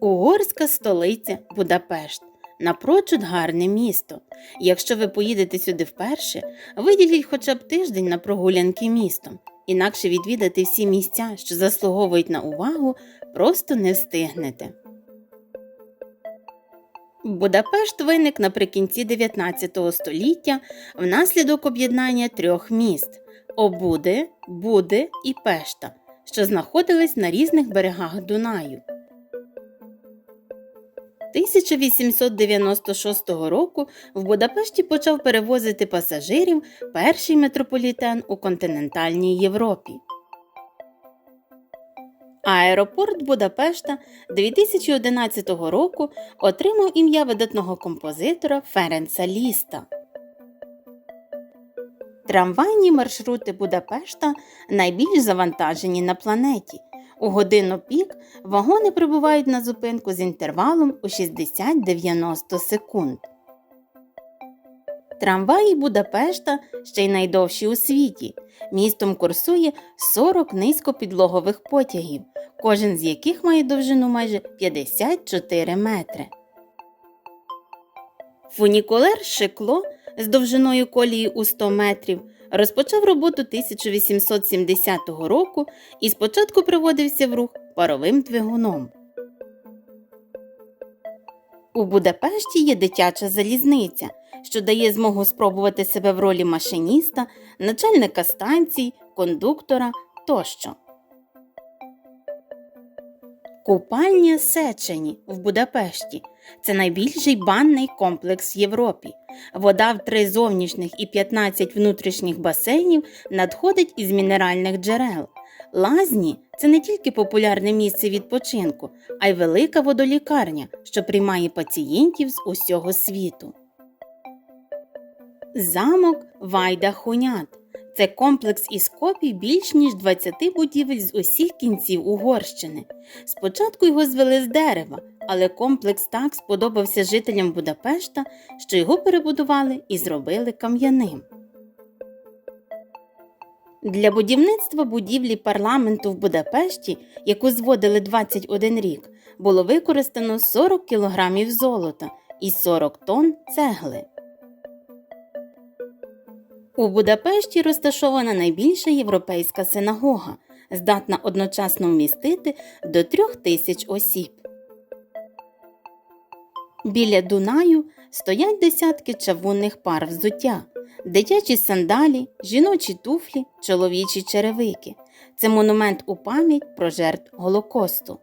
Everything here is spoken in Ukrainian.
Угорська столиця Будапешт. Напрочуд гарне місто. Якщо ви поїдете сюди вперше, виділіть хоча б тиждень на прогулянки містом. Інакше відвідати всі місця, що заслуговують на увагу, просто не встигнете. Будапешт виник наприкінці 19 століття внаслідок об'єднання трьох міст Обуди, Буди і Пешта, що знаходились на різних берегах Дунаю. 1896 року в Будапешті почав перевозити пасажирів перший метрополітен у континентальній Європі. Аеропорт Будапешта 2011 року отримав ім'я видатного композитора Ференца Ліста. Трамвайні маршрути Будапешта найбільш завантажені на планеті. У годину пік вагони прибувають на зупинку з інтервалом у 60-90 секунд. Трамваї Будапешта ще й найдовші у світі. Містом курсує 40 низькопідлогових потягів, кожен з яких має довжину майже 54 метри. Фунікулер Шикло з довжиною колії у 100 метрів розпочав роботу 1870 року і спочатку приводився в рух паровим двигуном. У Будапешті є дитяча залізниця, що дає змогу спробувати себе в ролі машиніста, начальника станцій, кондуктора тощо. Купальня Сечені в Будапешті це найбільший банний комплекс в Європі. Вода в три зовнішніх і 15 внутрішніх басейнів надходить із мінеральних джерел. Лазні це не тільки популярне місце відпочинку, а й велика водолікарня, що приймає пацієнтів з усього світу. Замок Вайда Хунят це комплекс із копій більш ніж 20 будівель з усіх кінців Угорщини. Спочатку його звели з дерева, але комплекс так сподобався жителям Будапешта, що його перебудували і зробили кам'яним. Для будівництва будівлі парламенту в Будапешті, яку зводили 21 рік, було використано 40 кілограмів золота і 40 тонн цегли. У Будапешті розташована найбільша європейська синагога, здатна одночасно вмістити до трьох тисяч осіб. Біля Дунаю стоять десятки чавунних пар взуття, дитячі сандалі, жіночі туфлі, чоловічі черевики. Це монумент у пам'ять про жертв Голокосту.